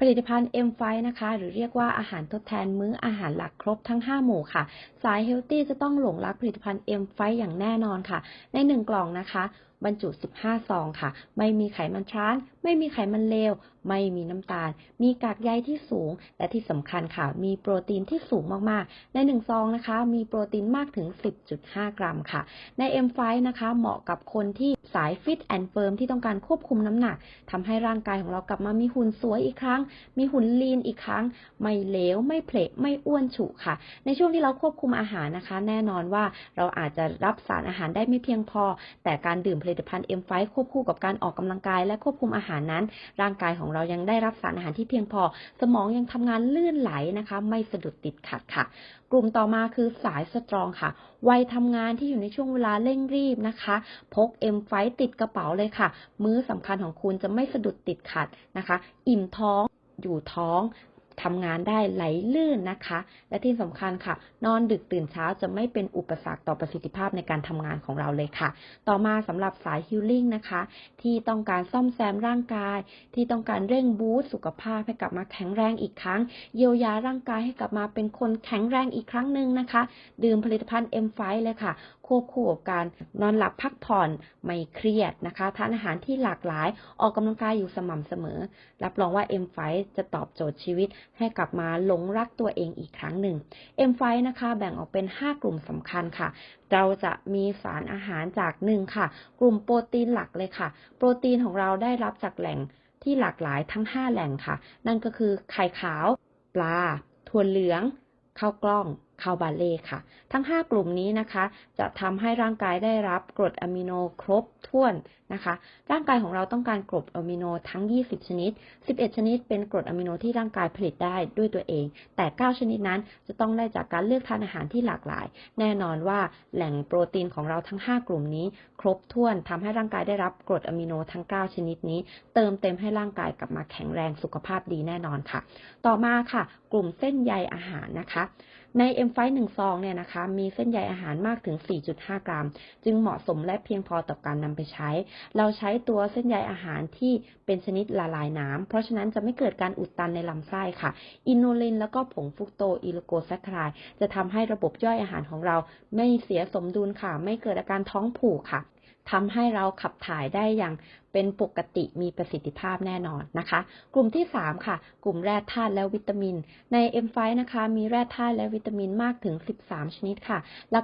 ผลิตภัณฑ์ M5 นะคะ หรือเรียกว่าอาหารทดแทนมื้ออาหารหลักครบทั้ง 5 หมู่ค่ะ สายเฮลตี้จะต้องหลงรักผลิตภัณฑ์ M5 อย่างแน่นอนค่ะ ใน 1 กล่องนะคะ บรรจุ 15 ซองค่ะ ไม่มีไขมันทราน ไม่มีไขมันเลว ไม่มีน้ำตาล มีกากใยที่สูง และที่สำคัญค่ะ มีโปรตีนที่สูงมากๆ ใน 1 ซองนะคะ มีโปรตีนมากถึง 10.5 กรัมค่ะ ใน M5 นะคะ เหมาะกับคนที่สายฟิตแอนด์เฟิร์มที่ต้องการควบคุมน้ำหนักทำให้ร่างกายของเรากลับมามีหุ่นสวยอีกครั้ง มีหุ่นลีนอีกครั้ง ไม่เหลว ไม่เพลไม่อ้วนฉุค่ะ ในช่วงที่เราควบคุมอาหารนะคะ แน่นอนว่าเราอาจจะรับสารอาหารได้ไม่เพียงพอ แต่การดื่มผลิิตภัณฑ์ M5 ควบคู่กับการออกกำลังกายและควบคุมอาหารนั้น ร่างกายของเรายังได้รับสารอาหารที่เพียงพอ สมองยังทำงานลื่นไหลนะคะ ไม่สะดุดติดขัดค่ะ กลุ่มต่อมาคือสายสตรองค่ะ วัยทำงานที่อยู่ในช่วงเวลาเร่งรีบนะคะ พก M5 ติดกระเป๋าเลยค่ะ มื้อสำคัญของคุณจะไม่สะดุดติดขัดนะคะ อิ่มท้องอยู่ท้อง ทำงานได้ไหลลื่นนะคะ และที่สำคัญค่ะ นอนดึกตื่นเช้าจะไม่เป็นอุปสรรคต่อประสิทธิภาพในการทำงานของเราเลยค่ะ ต่อมาสำหรับสายฮิลลิ่งนะคะ ที่ต้องการซ่อมแซมร่างกาย ที่ต้องการเร่งบูสต์สุขภาพให้กลับมาแข็งแรงอีกครั้ง เยียวยาร่างกายให้กลับมาเป็นคนแข็งแรงอีกครั้งหนึ่งนะคะ ดื่มผลิตภัณฑ์ M5 เลยค่ะ ควบคู่กับการนอนหลับพักผ่อนไม่เครียดนะคะทานอาหารที่หลากหลายออกกำลังกายอยู่สม่ำเสมอ รับรองว่า M5 จะตอบโจทย์ชีวิตให้กลับมาหลงรักตัวเองอีกครั้งหนึ่ง M5 นะคะแบ่งออกเป็น 5 กลุ่มสำคัญค่ะ เราจะมีสารอาหารจากหนึ่งค่ะ กลุ่มโปรตีนหลักเลยค่ะ โปรตีนของเราได้รับจากแหล่งที่หลากหลายทั้ง 5 แหล่งค่ะ นั่นก็คือไข่ขาว ปลา ถั่วเหลือง ข้าวกล้องข้าวบาเล่ค่ะ ทั้ง 5 กลุ่มนี้นะคะ จะทำให้ร่างกายได้รับกรดอะมิโนครบถ้วนนะคะ ร่างกายของเราต้องการกรดอะมิโนทั้ง 20 ชนิด 11 ชนิดเป็นกรดอะมิโนที่ร่างกายผลิตได้ด้วยตัวเอง แต่ 9 ชนิดนั้นจะต้องได้จากการเลือกทานอาหารที่หลากหลาย แน่นอนว่าแหล่งโปรตีนของเราทั้ง 5 กลุ่มนี้ ครบถ้วนทำให้ร่างกายได้รับกรดอะมิโนทั้ง 9 ชนิดนี้ เติมเต็มให้ร่างกายกลับมาแข็งแรงสุขภาพดีแน่นอนค่ะ ต่อมาค่ะ กลุ่มเส้นใยอาหารนะคะ ใน M5 1ซองเนี่ยนะคะ มีเส้นใยอาหารมากถึง 4.5 กรัม จึงเหมาะสมและเพียงพอต่อการนำไปใช้ เราใช้ตัวเส้นใยอาหารที่เป็นชนิดละลายน้ำ เพราะฉะนั้นจะไม่เกิดการอุดตันในลำไส้ค่ะ อินูลินแล้วก็ผงฟุกโตอิลโกแซคคารายจะทำให้ระบบย่อยอาหารของเราไม่เสียสมดุลค่ะ ไม่เกิดอาการท้องผูกค่ะ ทำให้เราขับถ่ายได้อย่างเป็นปกติมีประสิทธิภาพแน่นอนนะคะ กลุ่มที่ 3 ค่ะ กลุ่มแร่ธาตุและวิตามิน ใน M5 นะคะ มีแร่ธาตุและวิตามินมากถึง 13 ชนิดค่ะ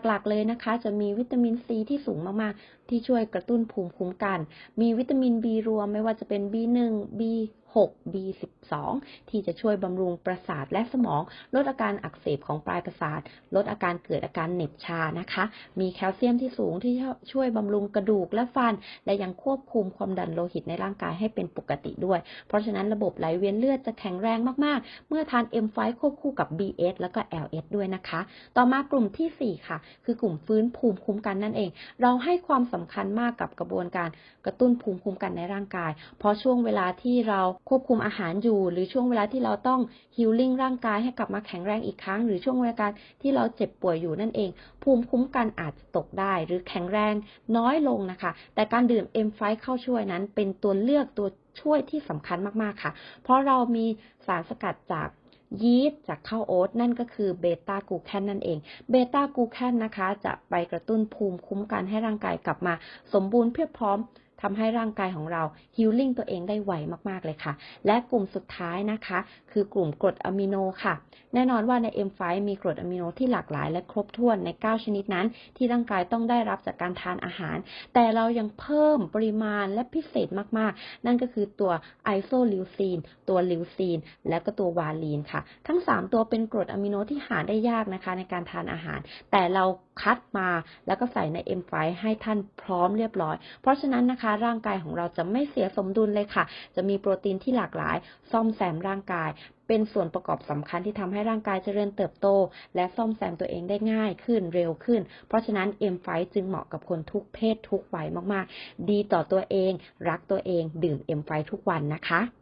หลักๆ เลยนะคะ จะมีวิตามินซีที่สูงมากๆ ที่ช่วยกระตุ้นภูมิคุ้มกัน มีวิตามิน B รวมไม่ว่าจะเป็น B1 B6 6B12 ที่จะช่วยบำรุงประสาทและสมอง ลดอาการอักเสบของปลายประสาท ลดอาการเกิดอาการเหน็บชานะคะ มีแคลเซียมที่สูงที่ช่วยบำรุงกระดูกและฟัน และยังควบคุมความดันโลหิตในร่างกายให้เป็นปกติด้วย เพราะฉะนั้นระบบไหลเวียนเลือดจะแข็งแรงมาก ๆ เมื่อทาน M5 ควบคู่กับ BS แล้วก็ LS ด้วยนะคะ ต่อมากลุ่มที่ 4 ค่ะ คือกลุ่มฟื้นภูมิคุ้มกันนั่นเอง เราให้ความสำคัญมากกับกระบวนการกระตุ้นภูมิคุ้มกันในร่างกาย เพราะช่วงเวลาที่เราควบคุมอาหารอยู่ หรือช่วงเวลาที่เราต้องฮิลลิ่งร่างกายให้กลับมาแข็งแรงอีกครั้ง หรือช่วงเวลาที่เราเจ็บป่วยอยู่นั่นเอง ภูมิคุ้มกันอาจจะตกได้ หรือแข็งแรงน้อยลงนะคะ แต่การดื่ม M5 เข้าช่วยนั้น เป็นตัวเลือกตัวช่วยที่สำคัญมากๆค่ะ เพราะเรามีสารสกัดจากยีสต์จากข้าวโอ๊ตนั่นก็คือเบต้ากูแคนนั่นเอง เบต้ากูแคนนะคะ จะไปกระตุ้นภูมิคุ้มกันให้ร่างกายกลับมา สมบูรณ์เพียบพร้อม ทำให้ร่างกายของเราฮิลลิ่งตัวเองได้ไวมากๆเลยค่ะ และกลุ่มสุดท้ายนะคะ คือกลุ่มกรดอะมิโนค่ะ แน่นอนว่าใน M5 มีกรดอะมิโนที่หลากหลายและครบถ้วนใน 9 ชนิดนั้น ที่ร่างกายต้องได้รับจากการทานอาหาร แต่เรายังเพิ่มปริมาณและพิเศษมากๆ นั่นก็คือตัวไอโซลิวซีนตัวลิวซีนและก็ตัววาลีนค่ะ ทั้ง 3 ตัวเป็นกรดอะมิโนที่หาได้ยากนะคะ ในการทานอาหาร แต่เราคัดมาแล้วก็ใส่ใน M5 ให้ท่านพร้อมเรียบร้อย เพราะฉะนั้นนะคะร่างกายของเราจะไม่เสียสมดุลเลยค่ะ จะมีโปรตีนที่หลากหลาย ซ่อมแซมร่างกาย เป็นส่วนประกอบสำคัญที่ทำให้ร่างกายเจริญเติบโต และซ่อมแซมตัวเองได้ง่ายขึ้นเร็วขึ้น เพราะฉะนั้นเอ็มไฟจึงเหมาะกับคนทุกเพศทุกวัยมากๆ ดีต่อตัวเอง รักตัวเอง ดื่มเอ็มไฟทุกวันนะคะ